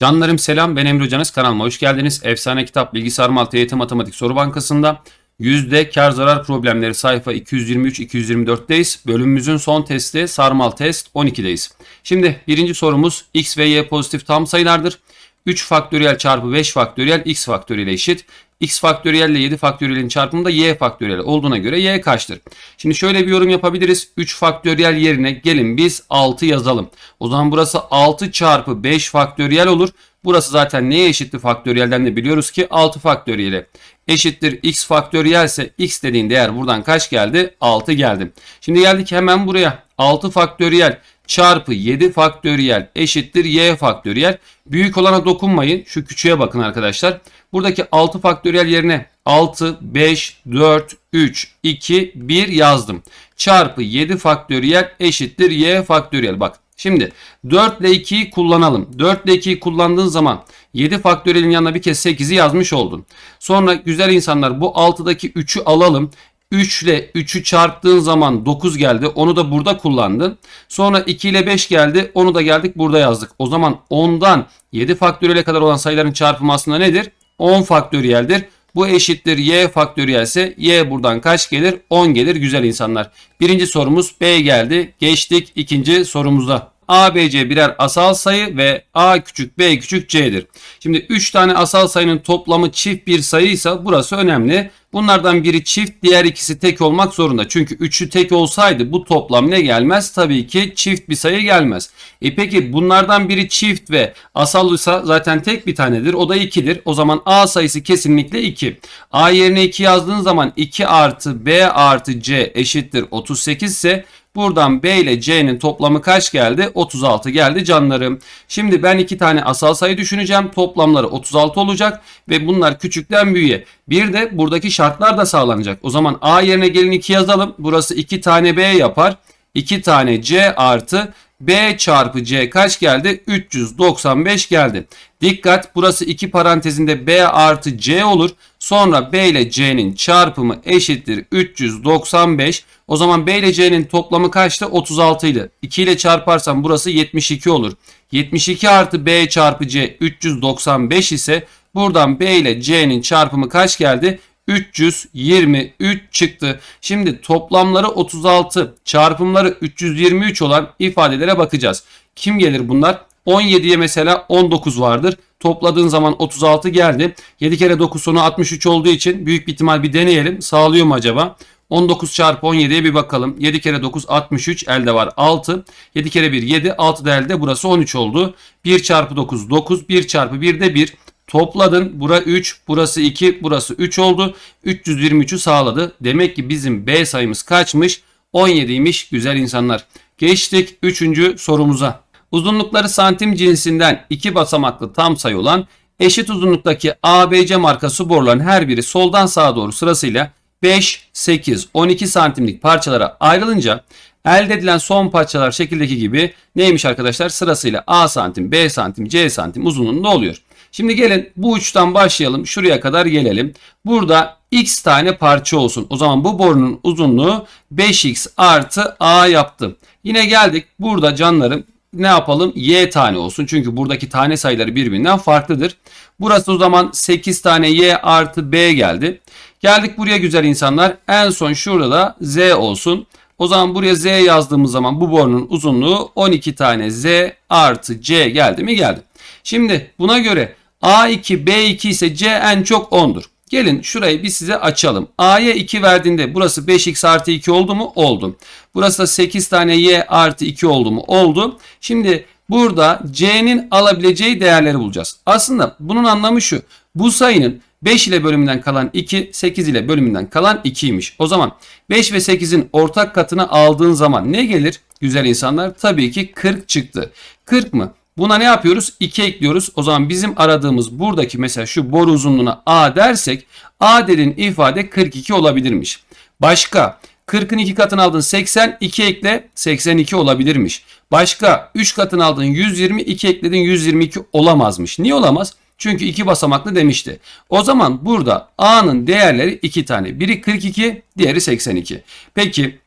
Canlarım selam ben Emre Hocanız kanalıma hoş geldiniz. Efsane Kitap Bilgisayar Malta Eğitim Matematik Soru Bankası'nda yüzde kar zarar problemleri sayfa 223-224'teyiz. Bölümümüzün son testi sarmal test 12'deyiz. Şimdi birinci sorumuz x ve y pozitif tam sayılardır. 3 faktöriyel çarpı 5 faktöriyel x faktöriyel eşit. X faktöriyel ile 7 faktöriyelin çarpımı da y faktöriyel olduğuna göre y kaçtır? Şimdi şöyle bir yorum yapabiliriz. 3 faktöriyel yerine gelin biz 6 yazalım. O zaman burası 6 çarpı 5 faktöriyel olur. Burası zaten neye eşitti faktöriyelden de biliyoruz ki 6 faktöriyeli. Eşittir x faktöriyel ise x dediğin değer buradan kaç geldi? 6 geldi. Şimdi geldik hemen buraya. 6 faktöriyel çarpı 7 faktöriyel eşittir y faktöriyel. Büyük olana dokunmayın. Şu küçüğe bakın arkadaşlar. Buradaki 6 faktöriyel yerine 6, 5, 4, 3, 2, 1 yazdım. Çarpı 7 faktöriyel eşittir y faktöriyel. Bak Şimdi 4 ile 2'yi kullanalım. 4 ile 2'yi kullandığın zaman 7 faktöriyelin yanına bir kez 8'i yazmış oldun. Sonra güzel insanlar bu 6'daki 3'ü alalım. 3 ile 3'ü çarptığın zaman 9 geldi. Onu da burada kullandın. Sonra 2 ile 5 geldi. Onu da geldik burada yazdık. O zaman 10'dan 7 faktöriyele kadar olan sayıların çarpımı aslında nedir? 10 faktöriyeldir. Bu eşittir y faktöriyel ise y buradan kaç gelir? 10 gelir güzel insanlar. Birinci sorumuz B geldi. Geçtik ikinci sorumuza. A, B, C birer asal sayı ve A küçük B küçük C'dir. Şimdi 3 tane asal sayının toplamı çift bir sayıysa burası önemli. Bunlardan biri çift diğer ikisi tek olmak zorunda. Çünkü 3'ü tek olsaydı bu toplam ne gelmez? Tabii ki çift bir sayı gelmez. E peki bunlardan biri çift ve asallıysa zaten tek bir tanedir. O da 2'dir. O zaman A sayısı kesinlikle 2. A yerine 2 yazdığın zaman 2 artı B artı C eşittir 38 ise Buradan B ile C'nin toplamı kaç geldi? 36 geldi canlarım. Şimdi ben iki tane asal sayı düşüneceğim. Toplamları 36 olacak ve bunlar küçükten büyüğe. Bir de buradaki şartlar da sağlanacak. O zaman A yerine gelin 2 yazalım. Burası 2 tane B yapar. 2 tane C artı B çarpı C kaç geldi? 395 geldi. Dikkat burası iki parantezinde B artı C olur. Sonra B ile C'nin çarpımı eşittir 395. O zaman B ile C'nin toplamı kaçtı? 36 ile. 2 ile çarparsam burası 72 olur. 72 artı B çarpı C 395 ise buradan B ile C'nin çarpımı kaç geldi? 323 çıktı. Şimdi toplamları 36, çarpımları 323 olan ifadelere bakacağız. Kim gelir bunlar? 17'ye mesela 19 vardır. Topladığın zaman 36 geldi. 7 kere 9 sonu 63 olduğu için büyük bir ihtimal bir deneyelim. Sağlıyor mu acaba? 19 çarpı 17'ye bir bakalım. 7 kere 9 63 elde var 6. 7 kere 1 7 6 da elde burası 13 oldu. 1 çarpı 9 9 1 çarpı 1 de 1. Topladın. Bura 3, burası 2, burası 3 oldu. 323'ü sağladı. Demek ki bizim B sayımız kaçmış? 17'ymiş güzel insanlar. Geçtik 3. sorumuza. Uzunlukları santim cinsinden iki basamaklı tam sayı olan eşit uzunluktaki ABC markası boruların her biri soldan sağa doğru sırasıyla 5, 8, 12 santimlik parçalara ayrılınca elde edilen son parçalar şekildeki gibi neymiş arkadaşlar? Sırasıyla A santim, B santim, C santim uzunluğunda oluyor. Şimdi gelin bu uçtan başlayalım. Şuraya kadar gelelim. Burada x tane parça olsun. O zaman bu borunun uzunluğu 5x artı a yaptı. Yine geldik. Burada canlarım ne yapalım? Y tane olsun. Çünkü buradaki tane sayıları birbirinden farklıdır. Burası o zaman 8 tane Y artı B geldi. Geldik buraya güzel insanlar. En son şurada da Z olsun. O zaman buraya Z yazdığımız zaman bu borunun uzunluğu 12 tane Z artı C geldi mi geldi. Şimdi buna göre A2 B2 ise C en çok 10'dur. Gelin şurayı bir size açalım. A'ya 2 verdiğinde burası 5x artı 2 oldu mu? Oldu. Burası da 8 tane y artı 2 oldu mu? Oldu. Şimdi burada c'nin alabileceği değerleri bulacağız. Aslında bunun anlamı şu. Bu sayının 5 ile bölümünden kalan 2, 8 ile bölümünden kalan 2'ymiş. O zaman 5 ve 8'in ortak katını aldığın zaman ne gelir? Güzel insanlar tabii ki 40 çıktı. 40 mı? Buna ne yapıyoruz? 2 ekliyoruz. O zaman bizim aradığımız buradaki mesela şu boru uzunluğuna A dersek A dediğin ifade 42 olabilirmiş. Başka 40'ın 2 katını aldın 80 2 ekle 82 olabilirmiş. Başka 3 katını aldın 120 2 ekledin 122 olamazmış. Niye olamaz? Çünkü iki basamaklı demişti. O zaman burada A'nın değerleri 2 tane. Biri 42, diğeri 82. Peki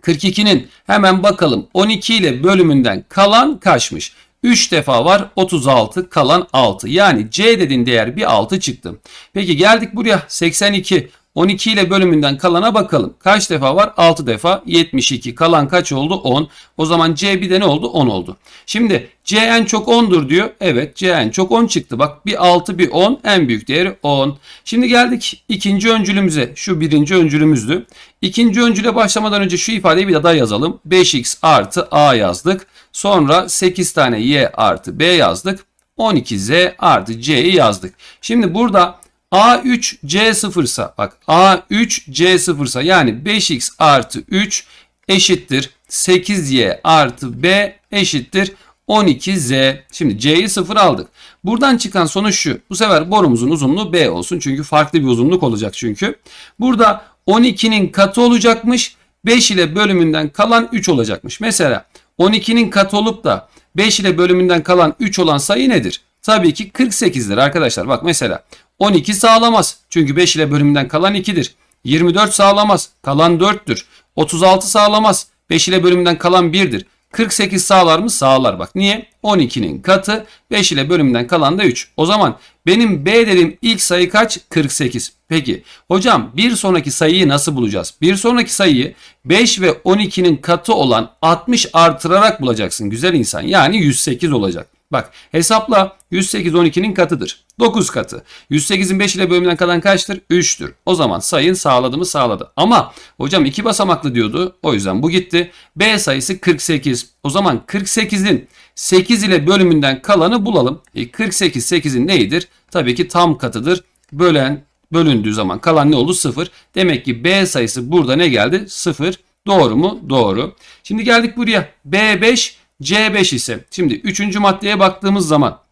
42'nin hemen bakalım 12 ile bölümünden kalan kaçmış? 3 defa var 36 kalan 6. Yani C dediğin değer bir 6 çıktı. Peki geldik buraya 82. 12 ile bölümünden kalana bakalım. Kaç defa var? 6 defa. 72. Kalan kaç oldu? 10. O zaman C bir de ne oldu? 10 oldu. Şimdi C en çok 10'dur diyor. Evet C en çok 10 çıktı. Bak bir 6 bir 10 en büyük değeri 10. Şimdi geldik ikinci öncülümüze. Şu birinci öncülümüzdü. İkinci öncüle başlamadan önce şu ifadeyi bir daha yazalım. 5x artı a yazdık. Sonra 8 tane y artı b yazdık. 12z artı c'yi yazdık. Şimdi burada A3 C0 ise bak A3 C0 ise yani 5x artı 3 eşittir 8y artı b eşittir 12z. Şimdi c'yi 0 aldık. Buradan çıkan sonuç şu. Bu sefer borumuzun uzunluğu b olsun. Çünkü farklı bir uzunluk olacak çünkü. Burada 12'nin katı olacakmış. 5 ile bölümünden kalan 3 olacakmış. Mesela 12'nin katı olup da 5 ile bölümünden kalan 3 olan sayı nedir? Tabii ki 48'dir arkadaşlar. Bak mesela 12 sağlamaz. Çünkü 5 ile bölümünden kalan 2'dir. 24 sağlamaz. Kalan 4'tür. 36 sağlamaz. 5 ile bölümünden kalan 1'dir. 48 sağlar mı? Sağlar bak. Niye? 12'nin katı 5 ile bölümünden kalan da 3. O zaman benim B dediğim ilk sayı kaç? 48. Peki hocam bir sonraki sayıyı nasıl bulacağız? Bir sonraki sayıyı 5 ve 12'nin katı olan 60 artırarak bulacaksın güzel insan. Yani 108 olacak. Bak hesapla 108 12'nin katıdır. 9 katı. 108'in 5 ile bölümünden kalan kaçtır? 3'tür. O zaman sayın sağladı mı sağladı. Ama hocam 2 basamaklı diyordu. O yüzden bu gitti. B sayısı 48. O zaman 48'in 8 ile bölümünden kalanı bulalım. E 48 8'in neyidir? Tabii ki tam katıdır. Bölen bölündüğü zaman kalan ne oldu? 0. Demek ki B sayısı burada ne geldi? 0. Doğru mu? Doğru. Şimdi geldik buraya. B5 C5 ise şimdi 3. maddeye baktığımız zaman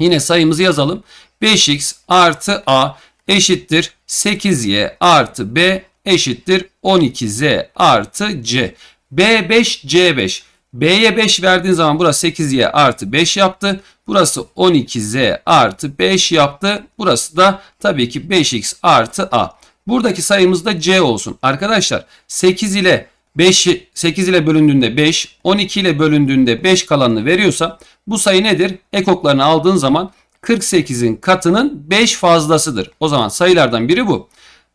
yine sayımızı yazalım. 5x artı a eşittir 8y artı b eşittir 12z artı c. B5 C5. B'ye 5 verdiğin zaman burası 8y artı 5 yaptı. Burası 12z artı 5 yaptı. Burası da tabii ki 5x artı a. Buradaki sayımız da c olsun. Arkadaşlar 8 ile 5 8 ile bölündüğünde 5, 12 ile bölündüğünde 5 kalanını veriyorsa bu sayı nedir? Ekoklarını aldığın zaman 48'in katının 5 fazlasıdır. O zaman sayılardan biri bu.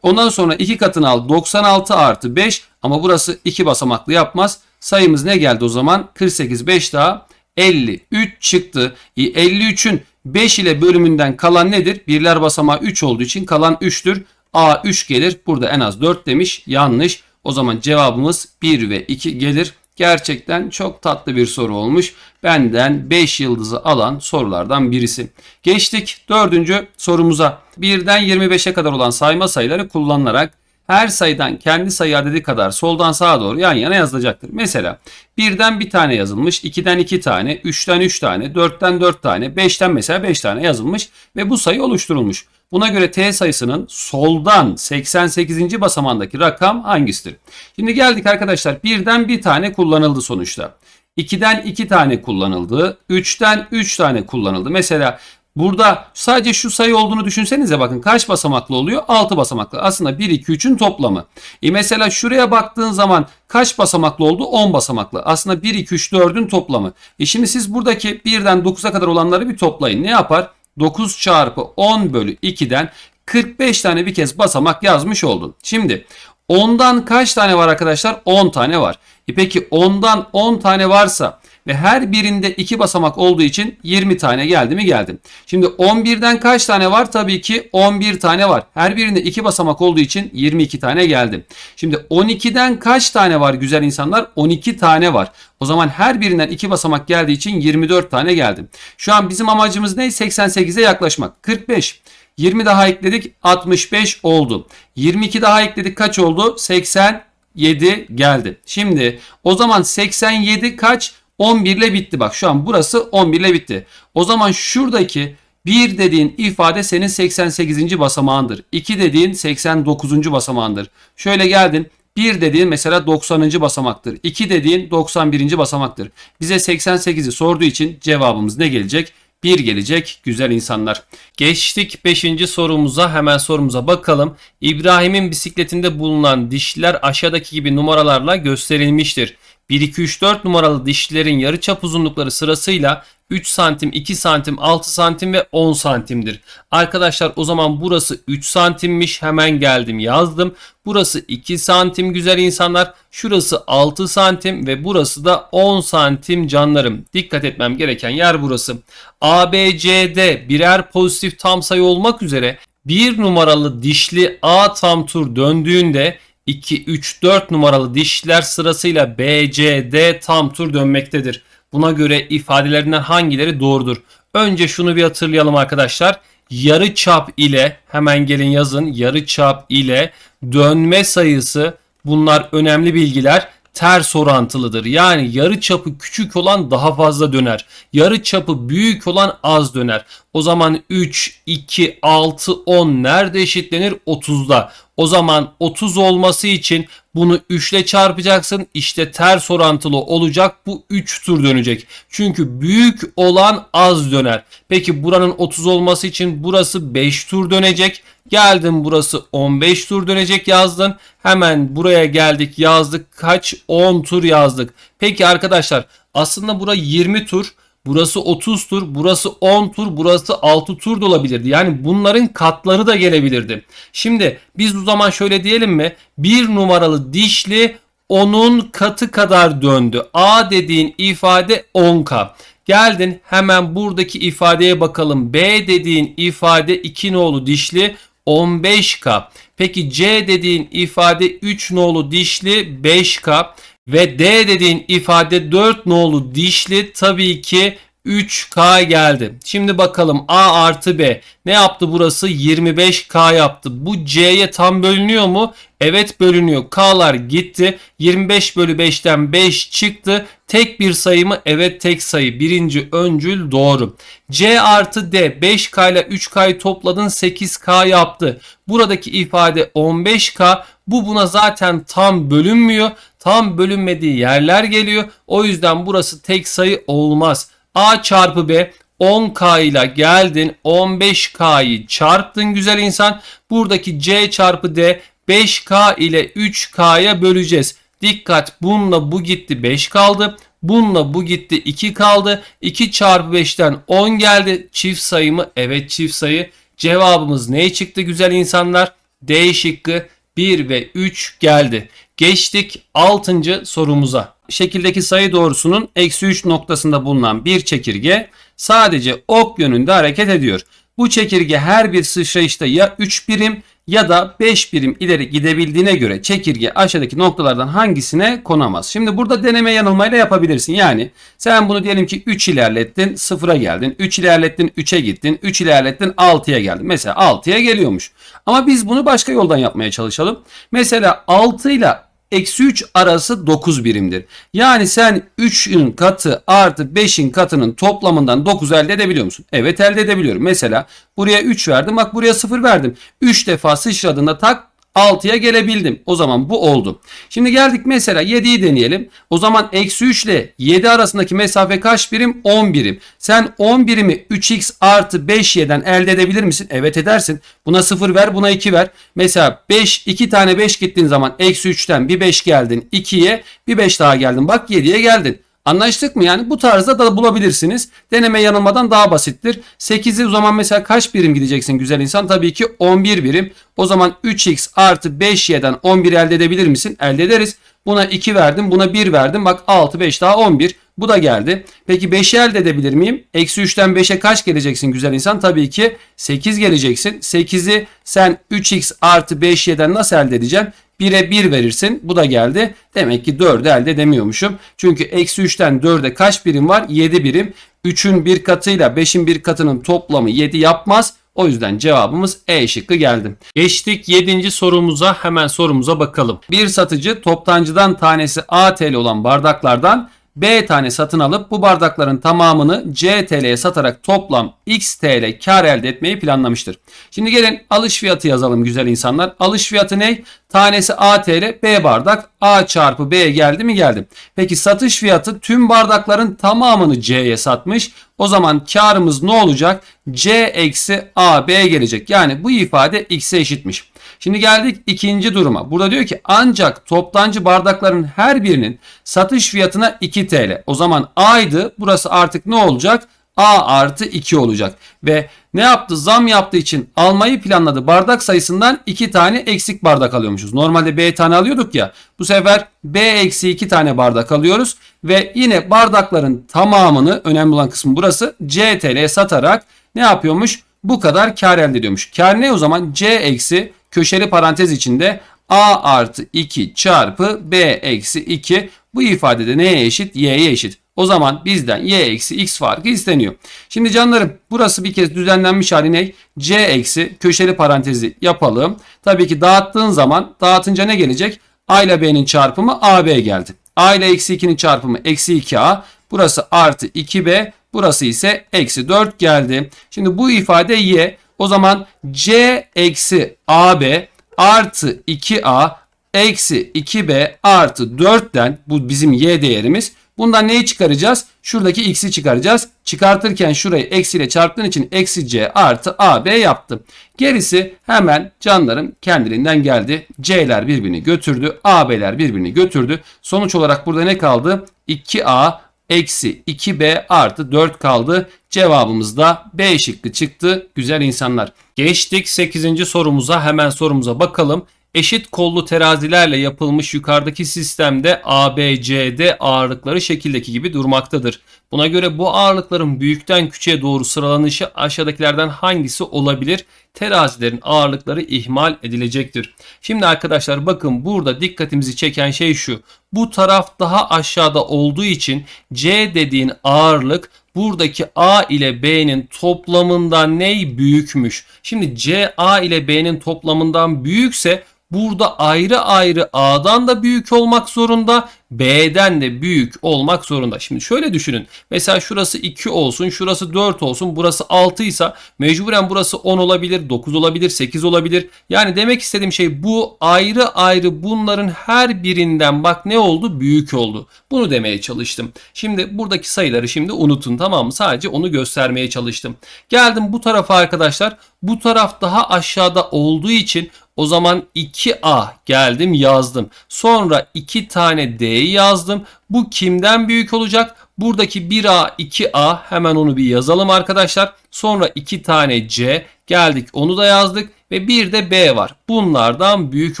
Ondan sonra 2 katını al 96 artı 5 ama burası 2 basamaklı yapmaz. Sayımız ne geldi o zaman? 48 5 daha 53 çıktı. E, 53'ün 5 ile bölümünden kalan nedir? Birler basamağı 3 olduğu için kalan 3'tür. A 3 gelir. Burada en az 4 demiş. Yanlış. O zaman cevabımız 1 ve 2 gelir. Gerçekten çok tatlı bir soru olmuş. Benden 5 yıldızı alan sorulardan birisi. Geçtik dördüncü sorumuza. 1'den 25'e kadar olan sayma sayıları kullanılarak her sayıdan kendi sayı adedi kadar soldan sağa doğru yan yana yazılacaktır. Mesela 1'den bir tane yazılmış, 2'den 2 tane, 3'ten 3 tane, 4'ten 4 tane, 5'ten mesela 5 tane yazılmış ve bu sayı oluşturulmuş. Buna göre t sayısının soldan 88. basamandaki rakam hangisidir? Şimdi geldik arkadaşlar. Birden bir tane kullanıldı sonuçta. 2'den 2 tane kullanıldı. 3'ten 3 tane kullanıldı. Mesela burada sadece şu sayı olduğunu düşünsenize bakın kaç basamaklı oluyor? 6 basamaklı. Aslında 1, 2, 3'ün toplamı. E mesela şuraya baktığın zaman kaç basamaklı oldu? 10 basamaklı. Aslında 1, 2, 3, 4'ün toplamı. E şimdi siz buradaki 1'den 9'a kadar olanları bir toplayın. Ne yapar? 9 çarpı 10 bölü 2'den 45 tane bir kez basamak yazmış oldun. Şimdi 10'dan kaç tane var arkadaşlar? 10 tane var. E peki 10'dan 10 tane varsa ve her birinde 2 basamak olduğu için 20 tane geldi mi geldi. Şimdi 11'den kaç tane var? Tabii ki 11 tane var. Her birinde 2 basamak olduğu için 22 tane geldi. Şimdi 12'den kaç tane var güzel insanlar? 12 tane var. O zaman her birinden 2 basamak geldiği için 24 tane geldi. Şu an bizim amacımız ne? 88'e yaklaşmak. 45. 20 daha ekledik 65 oldu. 22 daha ekledik kaç oldu? 87 geldi. Şimdi o zaman 87 kaç? 11 ile bitti bak şu an burası 11 ile bitti. O zaman şuradaki 1 dediğin ifade senin 88. basamağındır. 2 dediğin 89. basamağındır. Şöyle geldin 1 dediğin mesela 90. basamaktır. 2 dediğin 91. basamaktır. Bize 88'i sorduğu için cevabımız ne gelecek? 1 gelecek güzel insanlar. Geçtik 5. sorumuza hemen sorumuza bakalım. İbrahim'in bisikletinde bulunan dişler aşağıdaki gibi numaralarla gösterilmiştir. 1, 2, 3, 4 numaralı dişlerin yarıçap uzunlukları sırasıyla 3 santim, 2 santim, 6 santim ve 10 santimdir. Arkadaşlar o zaman burası 3 santimmiş. Hemen geldim yazdım. Burası 2 santim güzel insanlar. Şurası 6 santim ve burası da 10 santim canlarım. Dikkat etmem gereken yer burası. ABCD birer pozitif tam sayı olmak üzere bir numaralı dişli A tam tur döndüğünde 2, 3, 4 numaralı dişler sırasıyla B, C, D tam tur dönmektedir. Buna göre ifadelerinden hangileri doğrudur? Önce şunu bir hatırlayalım arkadaşlar. Yarı çap ile hemen gelin yazın. Yarı çap ile dönme sayısı bunlar önemli bilgiler ters orantılıdır. Yani yarı çapı küçük olan daha fazla döner. Yarı çapı büyük olan az döner. O zaman 3, 2, 6, 10 nerede eşitlenir? 30'da. O zaman 30 olması için bunu 3 ile çarpacaksın. İşte ters orantılı olacak. Bu 3 tur dönecek. Çünkü büyük olan az döner. Peki buranın 30 olması için burası 5 tur dönecek. Geldim burası 15 tur dönecek yazdın. Hemen buraya geldik yazdık. Kaç? 10 tur yazdık. Peki arkadaşlar aslında bura 20 tur. Burası 30 tur, burası 10 tur, burası 6 tur da olabilirdi. Yani bunların katları da gelebilirdi. Şimdi biz o zaman şöyle diyelim mi? Bir numaralı dişli onun katı kadar döndü. A dediğin ifade 10K. Geldin hemen buradaki ifadeye bakalım. B dediğin ifade 2 nolu dişli 15K. Peki C dediğin ifade 3 nolu dişli 5K. Ve D dediğin ifade 4 nolu dişli tabii ki 3K geldi. Şimdi bakalım A artı B ne yaptı burası? 25K yaptı. Bu C'ye tam bölünüyor mu? Evet bölünüyor. K'lar gitti. 25 bölü 5'ten 5 çıktı. Tek bir sayı mı? Evet tek sayı. Birinci öncül doğru. C artı D 5K ile 3K'yı topladın 8K yaptı. Buradaki ifade 15K. Bu buna zaten tam bölünmüyor. Tam bölünmediği yerler geliyor. O yüzden burası tek sayı olmaz. A çarpı B 10K ile geldin 15K'yı çarptın güzel insan. Buradaki C çarpı D 5K ile 3K'ya böleceğiz. Dikkat bununla bu gitti 5 kaldı. Bununla bu gitti 2 kaldı. 2 çarpı 5'ten 10 geldi. Çift sayı mı? Evet çift sayı. Cevabımız ne çıktı güzel insanlar? D şıkkı 1 ve 3 geldi. Geçtik 6. sorumuza. Şekildeki sayı doğrusunun eksi 3 noktasında bulunan bir çekirge sadece ok yönünde hareket ediyor. Bu çekirge her bir sıçrayışta ya 3 birim ya da 5 birim ileri gidebildiğine göre çekirge aşağıdaki noktalardan hangisine konamaz? Şimdi burada deneme yanılmayla yapabilirsin. Yani sen bunu diyelim ki 3 ilerlettin 0'a geldin. 3 ilerlettin 3'e gittin. 3 ilerlettin 6'ya geldin. Mesela 6'ya geliyormuş. Ama biz bunu başka yoldan yapmaya çalışalım. Mesela 6 ile eksi 3 arası 9 birimdir. Yani sen 3'ün katı artı 5'in katının toplamından 9 elde edebiliyor musun? Evet elde edebiliyorum. Mesela buraya 3 verdim bak buraya 0 verdim. 3 defa sıçradığında tak 6'ya gelebildim. O zaman bu oldu. Şimdi geldik mesela 7'yi deneyelim. O zaman eksi 3 ile 7 arasındaki mesafe kaç birim? 10 birim. Sen 10 birimi 3x artı 5y'den elde edebilir misin? Evet edersin. Buna 0 ver buna 2 ver. Mesela 5 2 tane 5 gittiğin zaman eksi 3'ten bir 5 geldin 2'ye bir 5 daha geldin. Bak 7'ye geldin. Anlaştık mı? Yani bu tarzda da bulabilirsiniz. Deneme yanılmadan daha basittir. 8'i o zaman mesela kaç birim gideceksin güzel insan? Tabii ki 11 birim. O zaman 3x artı 5y'den 11 elde edebilir misin? Elde ederiz. Buna 2 verdim. Buna 1 verdim. Bak 6 5 daha 11. Bu da geldi. Peki 5'i elde edebilir miyim? Eksi 3'ten 5'e kaç geleceksin güzel insan? Tabii ki 8 geleceksin. 8'i sen 3x artı 5y'den nasıl elde edeceksin? 1'e 1 verirsin. Bu da geldi. Demek ki 4'ü elde edemiyormuşum. Çünkü eksi 3'ten 4'e kaç birim var? 7 birim. 3'ün bir katıyla 5'in bir katının toplamı 7 yapmaz. O yüzden cevabımız E şıkkı geldi. Geçtik 7. sorumuza hemen sorumuza bakalım. Bir satıcı toptancıdan tanesi A TL olan bardaklardan B tane satın alıp bu bardakların tamamını C satarak toplam X TL kar elde etmeyi planlamıştır. Şimdi gelin alış fiyatı yazalım güzel insanlar. Alış fiyatı ne? Tanesi A TL, B bardak. A çarpı B geldi mi geldi. Peki satış fiyatı tüm bardakların tamamını C'ye satmış. O zaman karımız ne olacak? C eksi AB gelecek. Yani bu ifade X'e eşitmiş. Şimdi geldik ikinci duruma. Burada diyor ki ancak toptancı bardakların her birinin satış fiyatına 2 TL. O zaman A'ydı. Burası artık ne olacak? A artı 2 olacak. Ve ne yaptı? Zam yaptığı için almayı planladı. Bardak sayısından 2 tane eksik bardak alıyormuşuz. Normalde B tane alıyorduk ya. Bu sefer B eksi 2 tane bardak alıyoruz. Ve yine bardakların tamamını önemli olan kısmı burası CTL'ye satarak ne yapıyormuş? Bu kadar kar elde ediyormuş. Kar ne o zaman? C eksi köşeli parantez içinde A artı 2 çarpı B eksi 2 bu ifadede neye eşit? Y'ye eşit. O zaman bizden y eksi x farkı isteniyor. Şimdi canlarım burası bir kez düzenlenmiş hali ne? c eksi köşeli parantezi yapalım. Tabii ki dağıttığın zaman dağıtınca ne gelecek? a ile b'nin çarpımı ab geldi. A ile eksi 2'nin çarpımı eksi 2a. Burası artı 2b. Burası ise eksi 4 geldi. Şimdi bu ifade y. O zaman c eksi ab artı 2a eksi 2b artı 4'ten bu bizim y değerimiz. Bundan neyi çıkaracağız? Şuradaki x'i çıkaracağız. Çıkartırken şurayı eksiyle çarptığın için eksi c artı ab yaptım. Gerisi hemen canlarım kendiliğinden geldi. c'ler birbirini götürdü. ab'ler birbirini götürdü. Sonuç olarak burada ne kaldı? 2a eksi 2b artı 4 kaldı. Cevabımız da B şıkkı çıktı. Güzel insanlar. Geçtik 8. sorumuza. Hemen sorumuza bakalım. Eşit kollu terazilerle yapılmış yukarıdaki sistemde ABCD ağırlıkları şekildeki gibi durmaktadır. Buna göre bu ağırlıkların büyükten küçüğe doğru sıralanışı aşağıdakilerden hangisi olabilir? Terazilerin ağırlıkları ihmal edilecektir. Şimdi arkadaşlar bakın burada dikkatimizi çeken şey şu. Bu taraf daha aşağıda olduğu için C dediğin ağırlık buradaki A ile B'nin toplamından ney büyükmüş. Şimdi C A ile B'nin toplamından büyükse burada ayrı ayrı A'dan da büyük olmak zorunda, B'den de büyük olmak zorunda. Şimdi şöyle düşünün. Mesela şurası 2 olsun, şurası 4 olsun, burası 6 ise mecburen burası 10 olabilir, 9 olabilir, 8 olabilir. Yani demek istediğim şey bu ayrı ayrı bunların her birinden bak ne oldu? Büyük oldu. Bunu demeye çalıştım. Şimdi buradaki sayıları şimdi unutun tamam mı? Sadece onu göstermeye çalıştım. Geldim bu tarafa arkadaşlar. Bu taraf daha aşağıda olduğu için o zaman 2A geldim yazdım. Sonra 2 tane D'yi yazdım. Bu kimden büyük olacak? Buradaki 1A 2A hemen onu bir yazalım arkadaşlar. Sonra 2 tane C geldik onu da yazdık. Ve bir de B var. Bunlardan büyük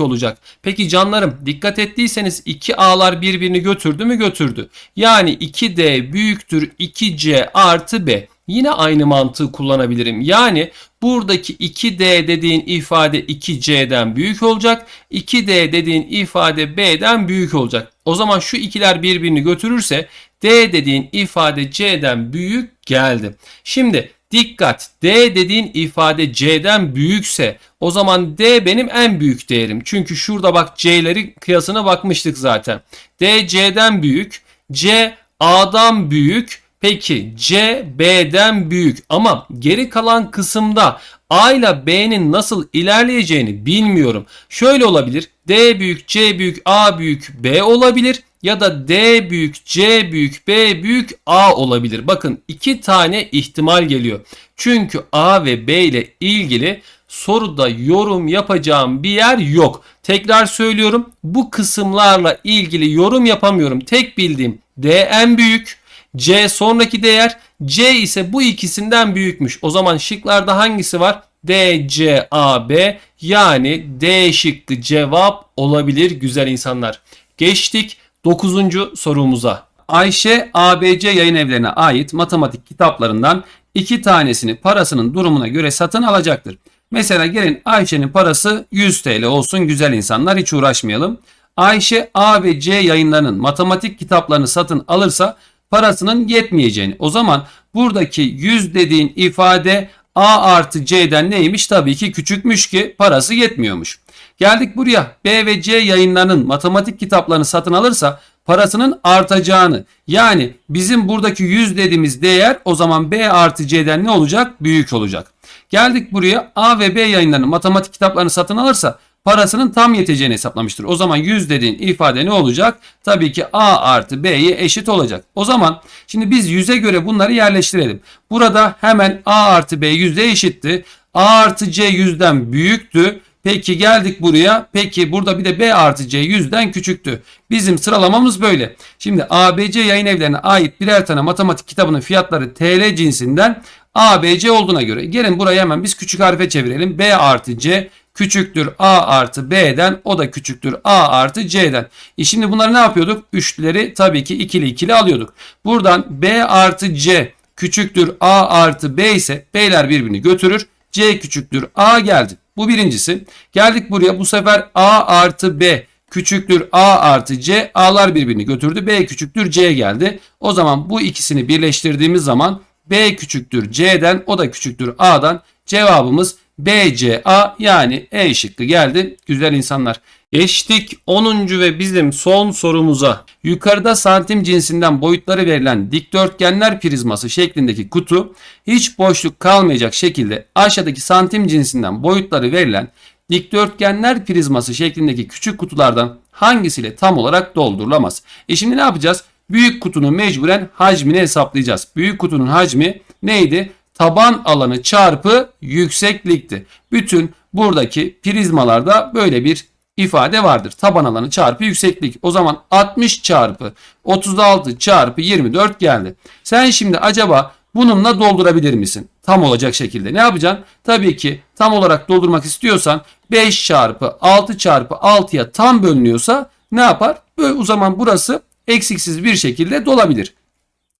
olacak. Peki canlarım dikkat ettiyseniz 2A'lar birbirini götürdü mü götürdü. Yani 2D büyüktür 2C artı B. Yine aynı mantığı kullanabilirim. Yani buradaki 2D dediğin ifade 2C'den büyük olacak. 2D dediğin ifade B'den büyük olacak. O zaman şu ikiler birbirini götürürse D dediğin ifade C'den büyük geldi. Şimdi dikkat D dediğin ifade C'den büyükse o zaman D benim en büyük değerim. Çünkü şurada bak C'leri kıyasına bakmıştık zaten. D C'den büyük. C A'dan büyük. Peki C B'den büyük ama geri kalan kısımda A ile B'nin nasıl ilerleyeceğini bilmiyorum. Şöyle olabilir. D büyük, C büyük, A büyük, B olabilir ya da D büyük, C büyük, B büyük, A olabilir. Bakın iki tane ihtimal geliyor. Çünkü A ve B ile ilgili soruda yorum yapacağım bir yer yok. Tekrar söylüyorum. Bu kısımlarla ilgili yorum yapamıyorum. Tek bildiğim D en büyük, C sonraki değer, C ise bu ikisinden büyükmüş. O zaman şıklarda hangisi var? D, C, A, B yani D şıkkı cevap olabilir güzel insanlar. Geçtik 9. sorumuza. Ayşe ABC yayın evlerine ait matematik kitaplarından iki tanesini parasının durumuna göre satın alacaktır. Mesela gelin Ayşe'nin parası 100 TL olsun güzel insanlar hiç uğraşmayalım. Ayşe A ve C yayınlarının matematik kitaplarını satın alırsa parasının yetmeyeceğini. O zaman buradaki 100 dediğin ifade A artı C'den neymiş? Tabii ki küçükmüş ki parası yetmiyormuş. Geldik buraya B ve C yayınlarının matematik kitaplarını satın alırsa parasının artacağını yani bizim buradaki 100 dediğimiz değer o zaman B artı C'den ne olacak? Büyük olacak. Geldik buraya A ve B yayınlarının matematik kitaplarını satın alırsa parasının tam yeteceğini hesaplamıştır. O zaman 100 dediğin ifade ne olacak? Tabii ki A artı B'ye eşit olacak. O zaman şimdi biz 100'e göre bunları yerleştirelim. Burada hemen A artı B yüzde eşitti. A artı C yüzden büyüktü. Peki geldik buraya. Peki burada bir de B artı C 100'den küçüktü. Bizim sıralamamız böyle. Şimdi ABC yayın evlerine ait birer tane matematik kitabının fiyatları TL cinsinden ABC olduğuna göre. Gelin burayı hemen biz küçük harfe çevirelim. B artı C küçüktür A artı B'den o da küçüktür A artı C'den. E şimdi bunları ne yapıyorduk? Üçleri tabii ki ikili ikili alıyorduk. Buradan B artı C küçüktür A artı B ise B'ler birbirini götürür. C küçüktür A geldi. Bu birincisi. Geldik buraya bu sefer A artı B küçüktür A artı C. A'lar birbirini götürdü. B küçüktür C geldi. O zaman bu ikisini birleştirdiğimiz zaman B küçüktür C'den o da küçüktür A'dan. Cevabımız BCA yani E şıkkı geldi. Güzel insanlar. Geçtik 10. ve bizim son sorumuza. Yukarıda santim cinsinden boyutları verilen dikdörtgenler prizması şeklindeki kutu hiç boşluk kalmayacak şekilde aşağıdaki santim cinsinden boyutları verilen dikdörtgenler prizması şeklindeki küçük kutulardan hangisiyle tam olarak doldurulamaz? E şimdi ne yapacağız? Büyük kutunun mecburen hacmini hesaplayacağız. Büyük kutunun hacmi neydi? Taban alanı çarpı yükseklikti. Bütün buradaki prizmalarda böyle bir ifade vardır. Taban alanı çarpı yükseklik. O zaman 60 çarpı 36 çarpı 24 geldi. Sen şimdi acaba bununla doldurabilir misin? Tam olacak şekilde. Ne yapacaksın? Tabii ki tam olarak doldurmak istiyorsan 5 çarpı 6 çarpı 6'ya tam bölünüyorsa ne yapar? Böyle o zaman burası eksiksiz bir şekilde dolabilir.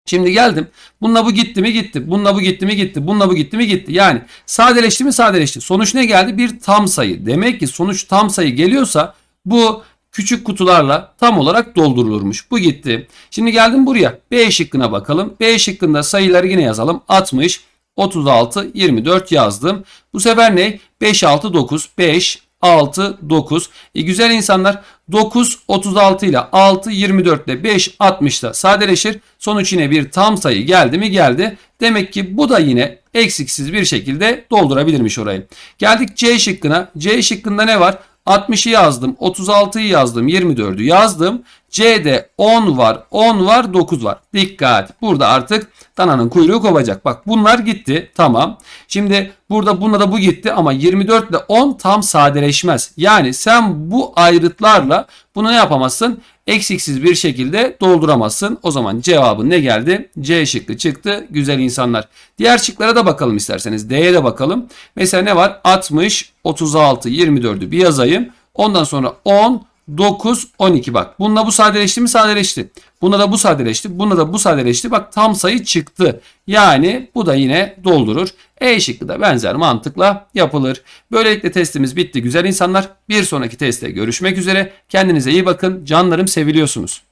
Şimdi geldim. Bununla bu gitti mi gitti. Bununla bu gitti mi gitti. Bununla bu gitti mi gitti. Yani sadeleşti mi sadeleşti. Sonuç ne geldi? Bir tam sayı. Demek ki sonuç tam sayı geliyorsa bu küçük kutularla tam olarak doldurulurmuş. Bu gitti. Şimdi geldim buraya. B şıkkına bakalım. B şıkkında sayıları yine yazalım. 60, 36, 24 yazdım. Bu sefer ne? 5, 6, 9, 5, 6, 9. E güzel insanlar 9, 36 ile 6, 24 ile 5, 60 da sadeleşir. Sonuç yine bir tam sayı geldi mi geldi. Demek ki bu da yine eksiksiz bir şekilde doldurabilirmiş orayı. Geldik C şıkkına. C şıkkında ne var? 60'ı yazdım, 36'yı yazdım, 24'ü yazdım. C'de 10 var, 10 var, 9 var. Dikkat. Burada artık dananın kuyruğu kopacak. Bak bunlar gitti. Tamam. Şimdi burada bunda da bu gitti ama 24 ile 10 tam sadeleşmez. Yani sen bu ayrıtlarla bunu ne yapamazsın? Eksiksiz bir şekilde dolduramazsın. O zaman cevabın ne geldi? C şıkkı çıktı. Güzel insanlar. Diğer şıklara da bakalım isterseniz. D'ye de bakalım. Mesela ne var? 60, 36, 24'ü bir yazayım. Ondan sonra 10, 9, 12 bak. Bununla bu sadeleşti mi? Sadeleşti. Buna da bu sadeleşti. Buna da bu sadeleşti. Bak tam sayı çıktı. Yani bu da yine doldurur. E şıkkı da benzer mantıkla yapılır. Böylelikle testimiz bitti güzel insanlar. Bir sonraki testte görüşmek üzere. Kendinize iyi bakın. Canlarım seviliyorsunuz.